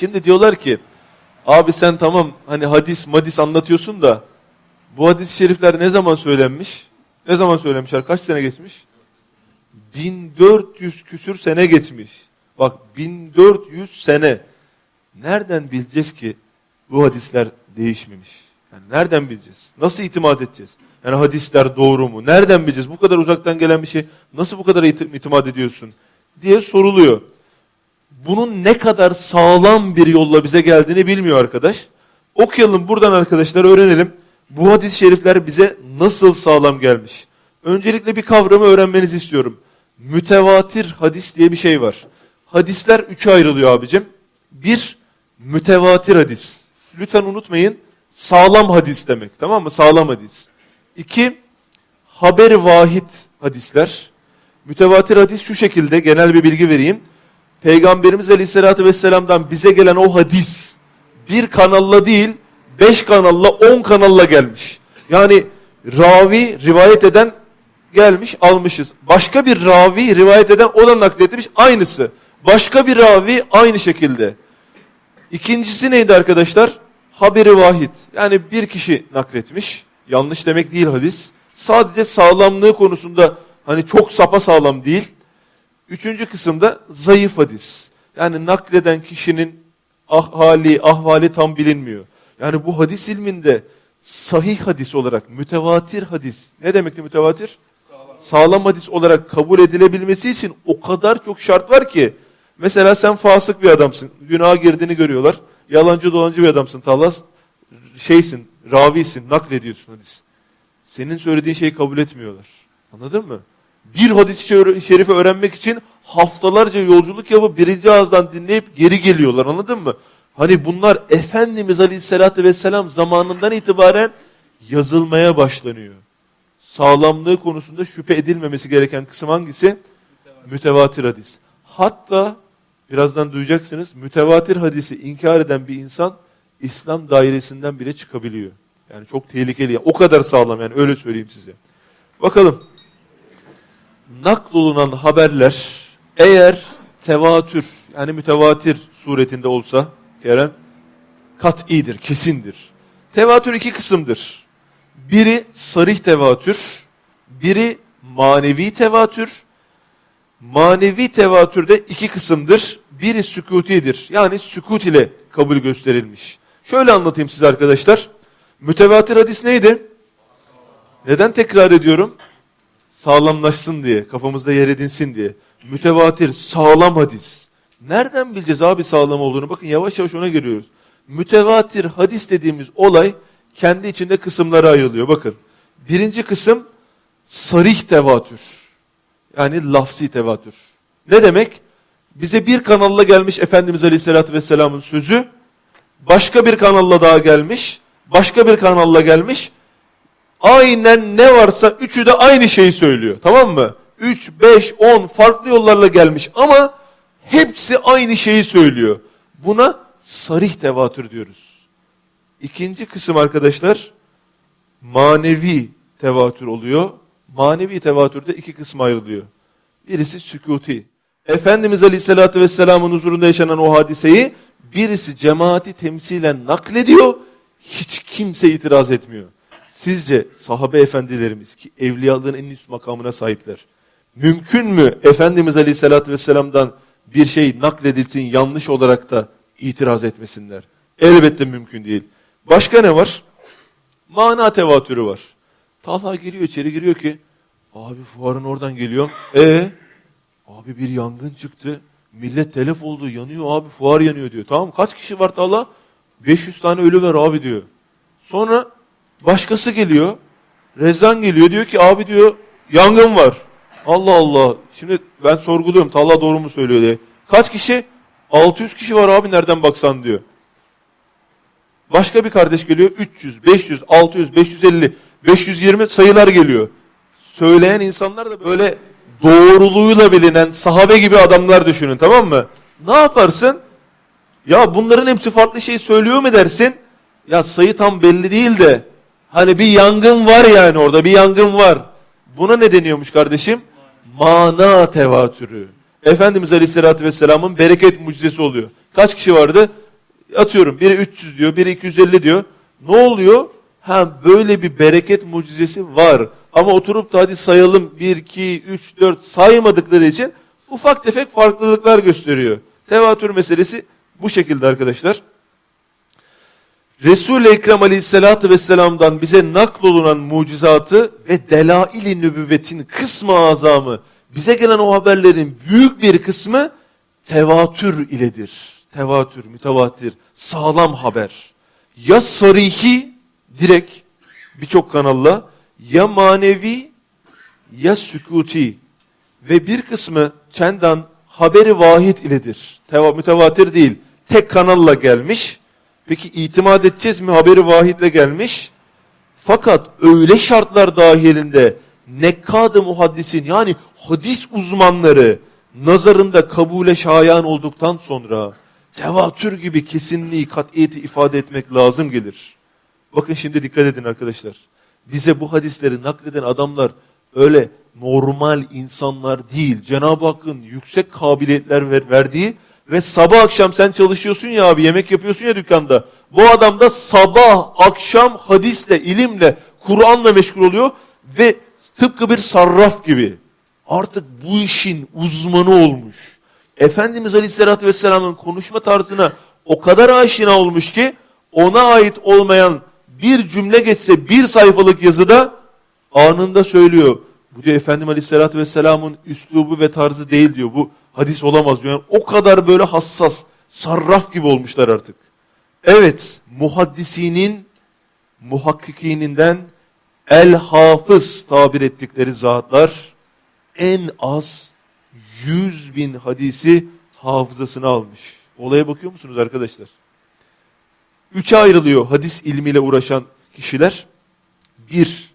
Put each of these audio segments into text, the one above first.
Şimdi diyorlar ki abi sen tamam hani hadis madis anlatıyorsun da bu hadis-i şerifler ne zaman söylenmiş? Ne zaman söylemişler? Kaç sene geçmiş? 1400 küsür sene geçmiş. Bak 1400 sene. Nereden bileceğiz ki bu hadisler değişmemiş? Yani nereden bileceğiz? Nasıl itimat edeceğiz? Yani hadisler doğru mu? Nereden bileceğiz? Bu kadar uzaktan gelen bir şey nasıl bu kadar iti- itimat ediyorsun? diye soruluyor. Bunun ne kadar sağlam bir yolla bize geldiğini bilmiyor arkadaş. Okuyalım buradan arkadaşlar öğrenelim. Bu hadis-i şerifler bize nasıl sağlam gelmiş? Öncelikle bir kavramı öğrenmenizi istiyorum. Mütevatir hadis diye bir şey var. Hadisler üçe ayrılıyor abicim. Bir, mütevatir hadis. Lütfen unutmayın, sağlam hadis demek. Tamam mı? Sağlam hadis. İki, haber vahid hadisler. Mütevatir hadis şu şekilde, genel bir bilgi vereyim. Peygamberimiz Aleyhisselatü Vesselam'dan bize gelen o hadis bir kanalla değil, beş kanalla, on kanalla gelmiş. Yani ravi rivayet eden gelmiş almışız. Başka bir ravi rivayet eden o da nakletmiş aynısı. Başka bir ravi aynı şekilde. İkincisi neydi arkadaşlar? Haberi vahid. Yani bir kişi nakletmiş. Yanlış demek değil hadis. Sadece sağlamlığı konusunda hani çok sapa sağlam değil. Üçüncü kısımda zayıf hadis. Yani nakleden kişinin ah hali, ahvali tam bilinmiyor. Yani bu hadis ilminde sahih hadis olarak mütevatir hadis. Ne demekti mütevatir? Sağlam. hadis olarak kabul edilebilmesi için o kadar çok şart var ki. Mesela sen fasık bir adamsın. Günaha girdiğini görüyorlar. Yalancı dolancı bir adamsın. Tallas şeysin, ravisin, naklediyorsun hadis. Senin söylediğin şeyi kabul etmiyorlar. Anladın mı? Bir hadis-i şer- şerifi öğrenmek için haftalarca yolculuk yapıp birinci ağızdan dinleyip geri geliyorlar. Anladın mı? Hani bunlar Efendimiz Aleyhisselatü Vesselam zamanından itibaren yazılmaya başlanıyor. Sağlamlığı konusunda şüphe edilmemesi gereken kısım hangisi? Mütevatir hadis. Hatta birazdan duyacaksınız mütevatir hadisi inkar eden bir insan İslam dairesinden bile çıkabiliyor. Yani çok tehlikeli. O kadar sağlam yani öyle söyleyeyim size. Bakalım. Naklolunan haberler eğer tevatür yani mütevatir suretinde olsa Kerem kat'idir, kesindir. Tevatür iki kısımdır. Biri sarih tevatür, biri manevi tevatür. Manevi tevatürde iki kısımdır. Biri sükutidir. Yani sükut ile kabul gösterilmiş. Şöyle anlatayım size arkadaşlar. Mütevatir hadis neydi? Neden tekrar ediyorum? Sağlamlaşsın diye, kafamızda yer edinsin diye. Mütevatir, sağlam hadis. Nereden bileceğiz abi sağlam olduğunu? Bakın yavaş yavaş ona geliyoruz. Mütevatir hadis dediğimiz olay kendi içinde kısımlara ayrılıyor. Bakın. Birinci kısım sarih tevatür. Yani lafsi tevatür. Ne demek? Bize bir kanalla gelmiş Efendimiz Aleyhisselatü Vesselam'ın sözü. Başka bir kanalla daha gelmiş. Başka bir kanalla gelmiş. Aynen ne varsa üçü de aynı şeyi söylüyor. Tamam mı? 3, 5, 10 farklı yollarla gelmiş ama hepsi aynı şeyi söylüyor. Buna sarih tevatür diyoruz. İkinci kısım arkadaşlar manevi tevatür oluyor. Manevi tevatürde iki kısma ayrılıyor. Birisi sükuti. Efendimiz Aleyhisselatü Vesselam'ın huzurunda yaşanan o hadiseyi birisi cemaati temsilen naklediyor. Hiç kimse itiraz etmiyor. Sizce sahabe efendilerimiz ki evliyalığın en üst makamına sahipler. Mümkün mü Efendimiz Aleyhisselatü Vesselam'dan bir şey nakledilsin yanlış olarak da itiraz etmesinler? Elbette mümkün değil. Başka ne var? Mana tevatürü var. Talha giriyor içeri giriyor ki abi fuarın oradan geliyorum. E abi bir yangın çıktı. Millet telef oldu yanıyor abi fuar yanıyor diyor. Tamam kaç kişi var Talha? 500 tane ölü ver abi diyor. Sonra başkası geliyor. Rezan geliyor diyor ki abi diyor yangın var. Allah Allah. Şimdi ben sorguluyorum Talha doğru mu söylüyor diye. Kaç kişi? 600 kişi var abi nereden baksan diyor. Başka bir kardeş geliyor 300, 500, 600, 550, 520 sayılar geliyor. Söyleyen insanlar da böyle doğruluğuyla bilinen sahabe gibi adamlar düşünün tamam mı? Ne yaparsın? Ya bunların hepsi farklı şey söylüyor mu dersin? Ya sayı tam belli değil de hani bir yangın var yani orada bir yangın var. Buna ne deniyormuş kardeşim? Mana tevatürü. Efendimiz Aleyhisselatü Vesselam'ın bereket mucizesi oluyor. Kaç kişi vardı? atıyorum biri 300 diyor, biri 250 diyor. Ne oluyor? Ha böyle bir bereket mucizesi var. Ama oturup da hadi sayalım 1, 2, 3, 4 saymadıkları için ufak tefek farklılıklar gösteriyor. Tevatür meselesi bu şekilde arkadaşlar. Resul-i Ekrem Aleyhisselatü Vesselam'dan bize naklolunan mucizatı ve delail-i nübüvvetin kısmı azamı, bize gelen o haberlerin büyük bir kısmı tevatür iledir. Tevatür, mütevatir, sağlam haber. Ya sarihi, direkt birçok kanalla, ya manevi, ya sükuti ve bir kısmı çendan haberi vahid iledir. Teva, mütevatir değil, tek kanalla gelmiş. Peki itimat edeceğiz mi? Haberi vahidle gelmiş. Fakat öyle şartlar dahilinde nekkadı muhaddisin yani hadis uzmanları nazarında kabule şayan olduktan sonra tevatür gibi kesinliği, kat'iyeti ifade etmek lazım gelir. Bakın şimdi dikkat edin arkadaşlar. Bize bu hadisleri nakleden adamlar öyle normal insanlar değil. Cenab-ı Hakk'ın yüksek kabiliyetler ver- verdiği ve sabah akşam sen çalışıyorsun ya abi yemek yapıyorsun ya dükkanda. Bu adam da sabah akşam hadisle, ilimle, Kur'an'la meşgul oluyor ve tıpkı bir sarraf gibi artık bu işin uzmanı olmuş. Efendimiz Aleyhisselatü Vesselam'ın konuşma tarzına o kadar aşina olmuş ki ona ait olmayan bir cümle geçse bir sayfalık yazıda anında söylüyor. Bu diyor Efendimiz Aleyhisselatü Vesselam'ın üslubu ve tarzı değil diyor. Bu hadis olamaz diyor. Yani o kadar böyle hassas, sarraf gibi olmuşlar artık. Evet, muhaddisinin, muhakkikininden el hafız tabir ettikleri zatlar en az 100 bin hadisi hafızasına almış. Olaya bakıyor musunuz arkadaşlar? Üçe ayrılıyor hadis ilmiyle uğraşan kişiler. Bir,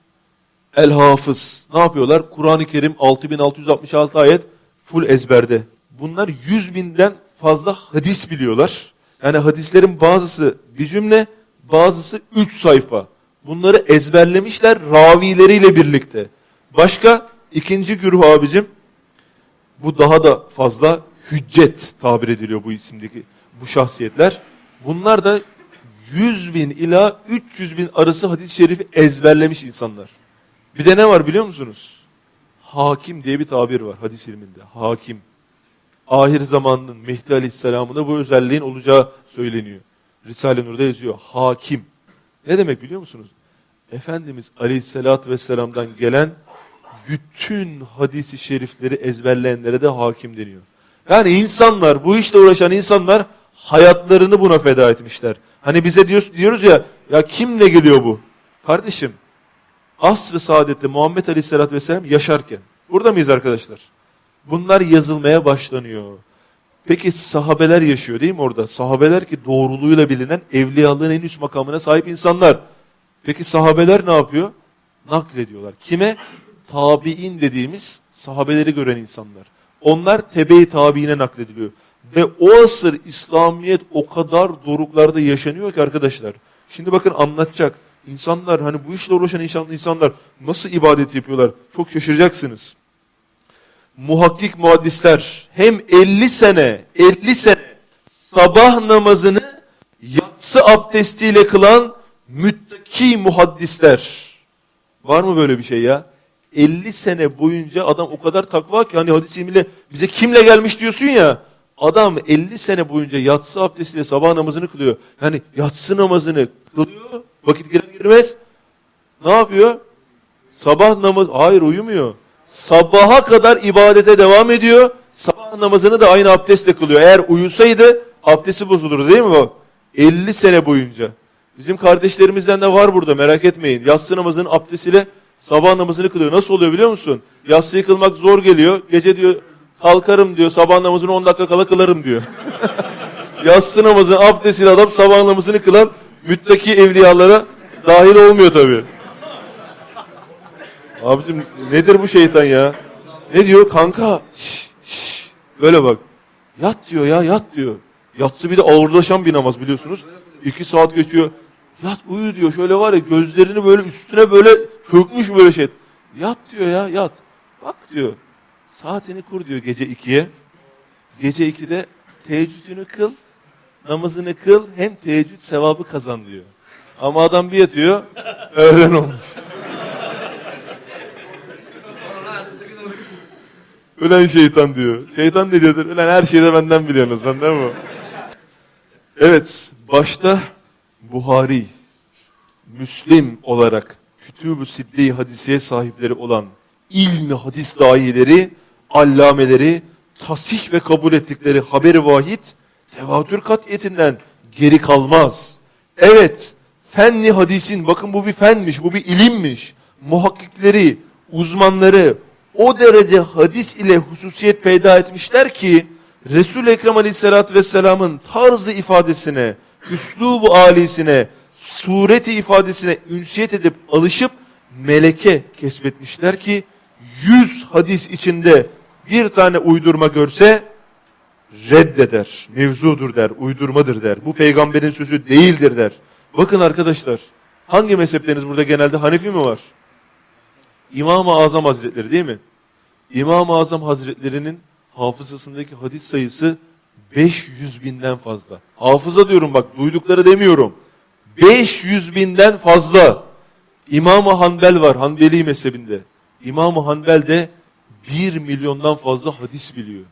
el hafız. Ne yapıyorlar? Kur'an-ı Kerim 6666 ayet full ezberde. Bunlar 100 binden fazla hadis biliyorlar. Yani hadislerin bazısı bir cümle, bazısı 3 sayfa. Bunları ezberlemişler ravileriyle birlikte. Başka ikinci güruh abicim bu daha da fazla hüccet tabir ediliyor bu isimdeki bu şahsiyetler. Bunlar da 100 bin ila 300 bin arası hadis-i şerifi ezberlemiş insanlar. Bir de ne var biliyor musunuz? Hakim diye bir tabir var hadis ilminde. Hakim. Ahir zamanın Mehdi Aleyhisselam'ında bu özelliğin olacağı söyleniyor. Risale-i Nur'da yazıyor. Hakim. Ne demek biliyor musunuz? Efendimiz Aleyhisselatü Vesselam'dan gelen bütün hadisi şerifleri ezberleyenlere de hakim deniyor. Yani insanlar, bu işle uğraşan insanlar hayatlarını buna feda etmişler. Hani bize diyoruz, diyoruz ya, ya kimle geliyor bu? Kardeşim, asr-ı saadette Muhammed Aleyhisselatü Vesselam yaşarken, burada mıyız arkadaşlar? Bunlar yazılmaya başlanıyor. Peki sahabeler yaşıyor değil mi orada? Sahabeler ki doğruluğuyla bilinen evliyalığın en üst makamına sahip insanlar. Peki sahabeler ne yapıyor? Naklediyorlar. Kime? Tabi'in dediğimiz sahabeleri gören insanlar. Onlar tebe-i tabiine naklediliyor. Ve o asır İslamiyet o kadar doruklarda yaşanıyor ki arkadaşlar. Şimdi bakın anlatacak. İnsanlar hani bu işle uğraşan insan- insanlar nasıl ibadet yapıyorlar? Çok şaşıracaksınız. Muhakkik muhaddisler hem 50 sene 50 sene sabah namazını yatsı abdestiyle kılan müttaki muhaddisler. Var mı böyle bir şey ya? 50 sene boyunca adam o kadar takva ki hani hadis ilmiyle bize kimle gelmiş diyorsun ya. Adam 50 sene boyunca yatsı abdestiyle sabah namazını kılıyor. Yani yatsı namazını kılıyor. Vakit girer girmez. Ne yapıyor? Sabah namaz hayır uyumuyor. Sabaha kadar ibadete devam ediyor. Sabah namazını da aynı abdestle kılıyor. Eğer uyusaydı abdesti bozulurdu değil mi bak? 50 sene boyunca. Bizim kardeşlerimizden de var burada merak etmeyin. Yatsı namazının abdestiyle sabah namazını kılıyor. Nasıl oluyor biliyor musun? Yatsıyı kılmak zor geliyor. Gece diyor kalkarım diyor sabah namazını 10 dakika kala kılarım diyor. Yatsı namazının abdestiyle adam sabah namazını kılan müttaki evliyalara dahil olmuyor tabii. Abicim nedir bu şeytan ya? Ne diyor kanka? Şş, şş. Böyle bak. Yat diyor ya yat diyor. Yatsı bir de ağırlaşan bir namaz biliyorsunuz. İki saat geçiyor. Yat uyu diyor. Şöyle var ya gözlerini böyle üstüne böyle çökmüş böyle şey. Yat diyor ya yat. Bak diyor. Saatini kur diyor gece ikiye. Gece ikide teheccüdünü kıl. namazını kıl hem teheccüd sevabı kazan diyor. Ama adam bir yatıyor öğlen olmuş. Ölen şeytan diyor. Şeytan ne diyordur? Ölen her şeyi de benden biliyorsunuz lan değil mi? Evet, başta Buhari, Müslim olarak Kütüb-ü Sidde-i Hadisiye sahipleri olan ilmi hadis dahileri, allameleri, tasih ve kabul ettikleri haberi vahid, tevatür katiyetinden geri kalmaz. Evet, fenli hadisin, bakın bu bir fenmiş, bu bir ilimmiş. Muhakkikleri, uzmanları o derece hadis ile hususiyet peyda etmişler ki, Resul-i Ekrem Aleyhisselatü Vesselam'ın tarzı ifadesine, üslubu alisine, sureti ifadesine ünsiyet edip alışıp meleke kesbetmişler ki, yüz hadis içinde bir tane uydurma görse reddeder, mevzudur der, uydurmadır der. Bu peygamberin sözü değildir der. Bakın arkadaşlar, hangi mezhepleriniz burada genelde Hanefi mi var? İmam-ı Azam Hazretleri değil mi? İmam-ı Azam Hazretlerinin hafızasındaki hadis sayısı 500 binden fazla. Hafıza diyorum bak duydukları demiyorum. 500 binden fazla. İmam-ı Hanbel var Hanbeli mezhebinde. İmam-ı Hanbel de 1 milyondan fazla hadis biliyor.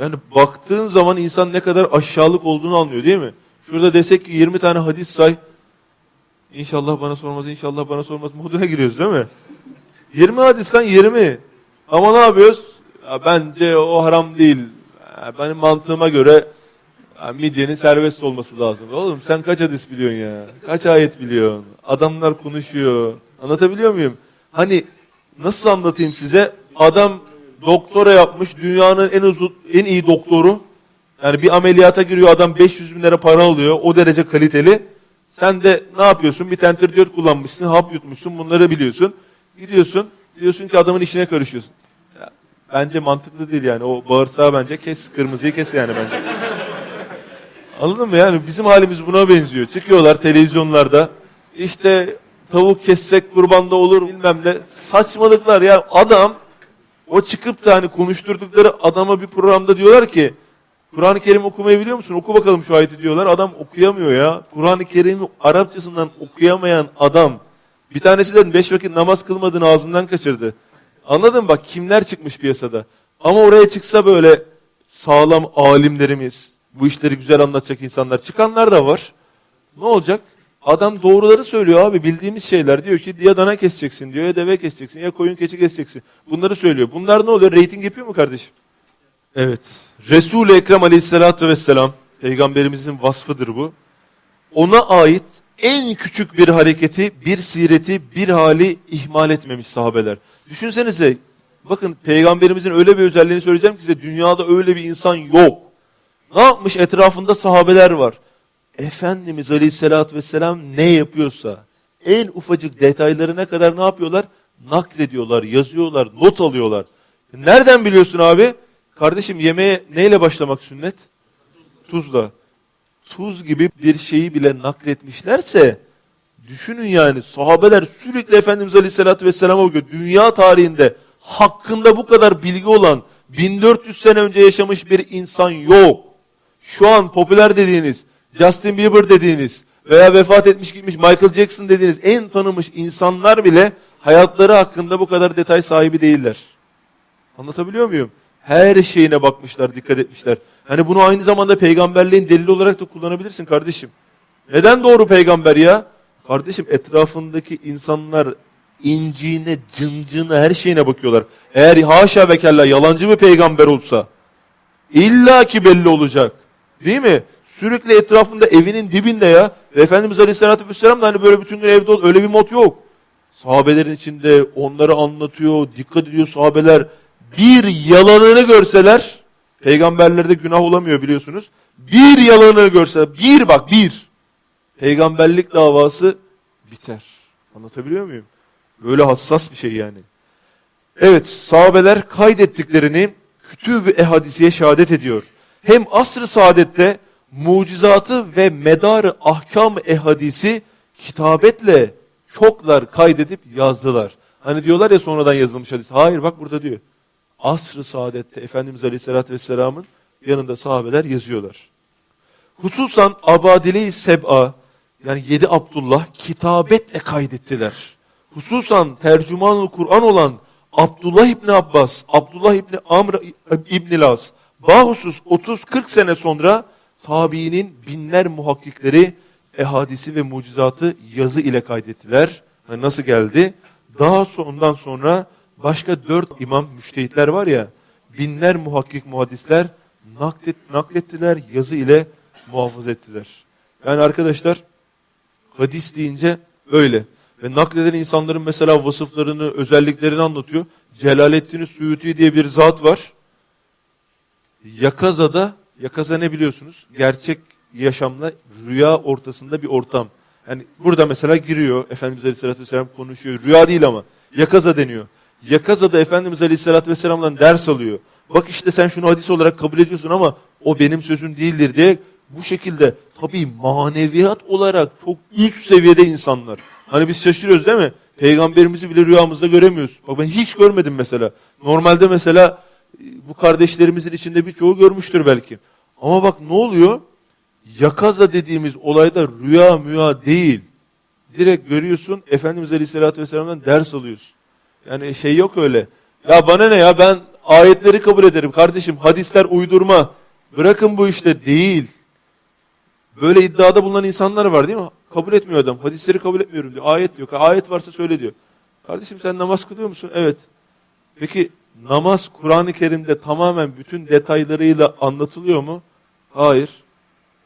Yani baktığın zaman insan ne kadar aşağılık olduğunu anlıyor değil mi? Şurada desek ki 20 tane hadis say. İnşallah bana sormaz, inşallah bana sormaz moduna giriyoruz değil mi? 20 hadisten 20. Ama ne yapıyoruz? Ya bence o haram değil. Ya benim mantığıma göre ya midyenin serbest olması lazım. Oğlum sen kaç hadis biliyorsun ya? Kaç ayet biliyorsun? Adamlar konuşuyor. Anlatabiliyor muyum? Hani nasıl anlatayım size? Adam doktora yapmış. Dünyanın en uzun, en iyi doktoru. Yani bir ameliyata giriyor adam 500 bin lira para alıyor. O derece kaliteli. Sen de ne yapıyorsun? Bir tenter diyot kullanmışsın, hap yutmuşsun, bunları biliyorsun. Gidiyorsun, diyorsun ki adamın işine karışıyorsun. Ya, bence mantıklı değil yani. O bağırsağı bence kes, kırmızıyı kes yani bence. Anladın mı? Yani bizim halimiz buna benziyor. Çıkıyorlar televizyonlarda. İşte tavuk kessek kurbanda olur bilmem ne. Saçmalıklar ya. Adam o çıkıp da hani konuşturdukları adama bir programda diyorlar ki Kur'an-ı Kerim okumayı biliyor musun? Oku bakalım şu ayeti diyorlar. Adam okuyamıyor ya. Kur'an-ı Kerim'i Arapçasından okuyamayan adam. Bir tanesi de beş vakit namaz kılmadığını ağzından kaçırdı. Anladın mı? Bak kimler çıkmış piyasada. Ama oraya çıksa böyle sağlam alimlerimiz, bu işleri güzel anlatacak insanlar çıkanlar da var. Ne olacak? Adam doğruları söylüyor abi bildiğimiz şeyler. Diyor ki ya dana keseceksin diyor ya deve keseceksin ya koyun keçi keseceksin. Bunları söylüyor. Bunlar ne oluyor? Rating yapıyor mu kardeşim? Evet. Resul-i Ekrem aleyhissalatü vesselam, peygamberimizin vasfıdır bu. Ona ait en küçük bir hareketi, bir sireti, bir hali ihmal etmemiş sahabeler. Düşünsenize, bakın peygamberimizin öyle bir özelliğini söyleyeceğim ki size dünyada öyle bir insan yok. Ne yapmış? Etrafında sahabeler var. Efendimiz aleyhissalatü vesselam ne yapıyorsa, en ufacık detaylarına kadar ne yapıyorlar? Naklediyorlar, yazıyorlar, not alıyorlar. Nereden biliyorsun abi? Kardeşim yemeğe neyle başlamak sünnet? Tuzla. Tuz gibi bir şeyi bile nakletmişlerse düşünün yani sahabeler sürekli Efendimiz Aleyhisselatü Vesselam'a bakıyor. Dünya tarihinde hakkında bu kadar bilgi olan 1400 sene önce yaşamış bir insan yok. Şu an popüler dediğiniz, Justin Bieber dediğiniz veya vefat etmiş gitmiş Michael Jackson dediğiniz en tanınmış insanlar bile hayatları hakkında bu kadar detay sahibi değiller. Anlatabiliyor muyum? Her şeyine bakmışlar, dikkat etmişler. Hani bunu aynı zamanda peygamberliğin delili olarak da kullanabilirsin kardeşim. Neden doğru peygamber ya? Kardeşim etrafındaki insanlar inciğine, cıncığına, her şeyine bakıyorlar. Eğer haşa ve kella yalancı bir peygamber olsa illaki belli olacak. Değil mi? Sürekli etrafında evinin dibinde ya. Ve Efendimiz Aleyhisselatü Vesselam da hani böyle bütün gün evde ol. Öyle bir mod yok. Sahabelerin içinde onları anlatıyor, dikkat ediyor sahabeler bir yalanını görseler, peygamberlerde günah olamıyor biliyorsunuz. Bir yalanını görseler, bir bak bir, peygamberlik davası biter. Anlatabiliyor muyum? Böyle hassas bir şey yani. Evet, sahabeler kaydettiklerini kütüb-ü ehadisiye şehadet ediyor. Hem asr-ı saadette mucizatı ve medarı ahkam ehadisi kitabetle çoklar kaydedip yazdılar. Hani diyorlar ya sonradan yazılmış hadis. Hayır bak burada diyor asr-ı saadette Efendimiz Aleyhisselatü Vesselam'ın yanında sahabeler yazıyorlar. Hususan Abadile-i Seb'a yani yedi Abdullah kitabetle kaydettiler. Hususan tercümanul Kur'an olan Abdullah İbni Abbas, Abdullah İbni Amr İbni Las, bahusus 30-40 sene sonra tabiinin binler muhakkikleri ehadisi ve mucizatı yazı ile kaydettiler. Yani nasıl geldi? Daha sondan sonra başka dört imam müştehitler var ya, binler muhakkik muhaddisler naklet, naklettiler, yazı ile muhafaza ettiler. Yani arkadaşlar hadis deyince öyle. Ve nakleden insanların mesela vasıflarını, özelliklerini anlatıyor. Celaleddin Suyuti diye bir zat var. Yakaza'da, Yakaza ne biliyorsunuz? Gerçek yaşamla rüya ortasında bir ortam. Yani burada mesela giriyor, Efendimiz Aleyhisselatü Vesselam konuşuyor. Rüya değil ama, Yakaza deniyor. Yakaza'da Efendimiz Aleyhisselatü Vesselam'dan ders alıyor. Bak işte sen şunu hadis olarak kabul ediyorsun ama o benim sözüm değildir diye bu şekilde tabii maneviyat olarak çok üst seviyede insanlar. Hani biz şaşırıyoruz değil mi? Peygamberimizi bile rüyamızda göremiyoruz. Bak ben hiç görmedim mesela. Normalde mesela e, bu kardeşlerimizin içinde birçoğu görmüştür belki. Ama bak ne oluyor? Yakaza dediğimiz olayda rüya müya değil. Direkt görüyorsun Efendimiz Aleyhisselatü Vesselam'dan ders alıyorsun. Yani şey yok öyle. Ya bana ne ya ben ayetleri kabul ederim kardeşim. Hadisler uydurma. Bırakın bu işte değil. Böyle iddiada bulunan insanlar var değil mi? Kabul etmiyor adam. Hadisleri kabul etmiyorum diyor. Ayet diyor. Ayet varsa söyle diyor. Kardeşim sen namaz kılıyor musun? Evet. Peki namaz Kur'an-ı Kerim'de tamamen bütün detaylarıyla anlatılıyor mu? Hayır.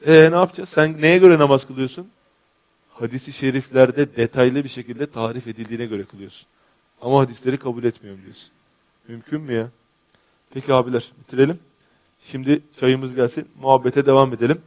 E ne yapacağız? Sen neye göre namaz kılıyorsun? Hadisi şeriflerde detaylı bir şekilde tarif edildiğine göre kılıyorsun. Ama hadisleri kabul etmiyorum diyorsun. Mümkün mü ya? Peki abiler bitirelim. Şimdi çayımız gelsin. Muhabbete devam edelim.